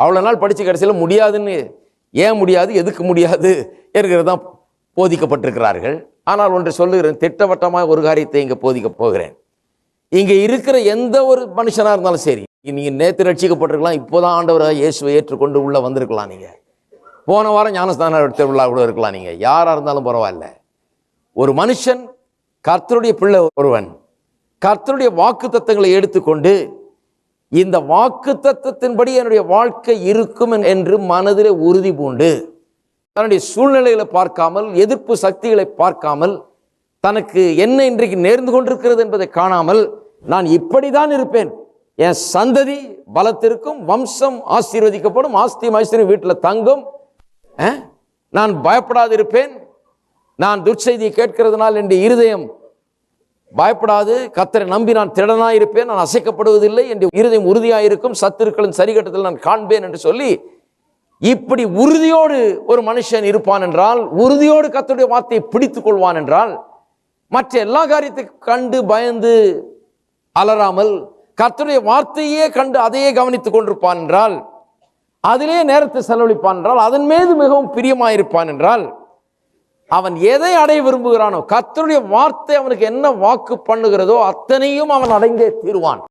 அவ்வளோ நாள் படித்து கடைசியில் முடியாதுன்னு ஏன் முடியாது எதுக்கு முடியாது என்கிறது தான் போதிக்கப்பட்டிருக்கிறார்கள். ஆனால் ஒன்று சொல்லுகிறேன் திட்டவட்டமாக ஒரு காரியத்தை இங்கே போதிக்கப் போகிறேன். இங்கே இருக்கிற எந்த ஒரு மனுஷனாக இருந்தாலும் சரி நீங்கள் நேற்று ரட்சிக்கப்பட்டிருக்கலாம் இப்போதான் ஆண்டவராக இயேசுவை ஏற்றுக்கொண்டு உள்ளே வந்திருக்கலாம் நீங்கள் போன வாரம் ஞானஸ்தான திருவிழா கூட இருக்கலாம் நீங்கள் யாராக இருந்தாலும் பரவாயில்ல. ஒரு மனுஷன் கர்த்தருடைய பிள்ளை ஒருவன். கர்த்தருடைய வாக்கு தத்தங்களை எடுத்துக்கொண்டு இந்த வாக்கு தத்துவத்தின்படி என்னுடைய வாழ்க்கை இருக்கும் என்று மனதிலே உறுதி பூண்டு. தன்னுடைய சூழ்நிலைகளை பார்க்காமல் எதிர்ப்பு சக்திகளை பார்க்காமல் தனக்கு என்ன இன்றைக்கு நேர்ந்து கொண்டிருக்கிறது என்பதை காணாமல் நான் இப்படிதான் இருப்பேன். என் சந்ததி பலத்திற்கும் வம்சம் ஆசீர்வதிக்கப்படும் ஆஸ்தி ஐஸ்வர்யம் வீட்டில் தங்கும். நான் பயப்படாதிருப்பேன். நான் துர்ச்செய்தியை கேட்கிறதுனால் என்னுடைய இருதயம் பயப்படாது. கத்தரை நம்பி நான் திருடனாக இருப்பேன் நான் அசைக்கப்படுவதில்லை என்று இருதயம் உறுதியாக இருக்கும் சத்துருக்களின் சரிகட்டத்தில் நான் காண்பேன் என்று சொல்லி இப்படி உறுதியோடு ஒரு மனுஷன் இருப்பான் என்றால் உறுதியோடு கத்தருடைய வார்த்தையை பிடித்து கொள்வான் என்றால் மற்ற எல்லா காரியத்தை கண்டு பயந்து அலறாமல் கர்த்தருடைய வார்த்தையே கண்டு அதையே கவனித்துக் கொண்டிருப்பான் என்றால் அதிலே நேரத்தை செலவழிப்பான் என்றால் அதன் மீது மிகவும் பிரியமாயிருப்பான் என்றால் அவன் எதை அடைய விரும்புகிறானோ கத்தருடைய வார்த்தை அவனுக்கு என்ன வாக்கு பண்ணுகிறதோ அத்தனையும் அவன் அடைந்தே தீருவான்.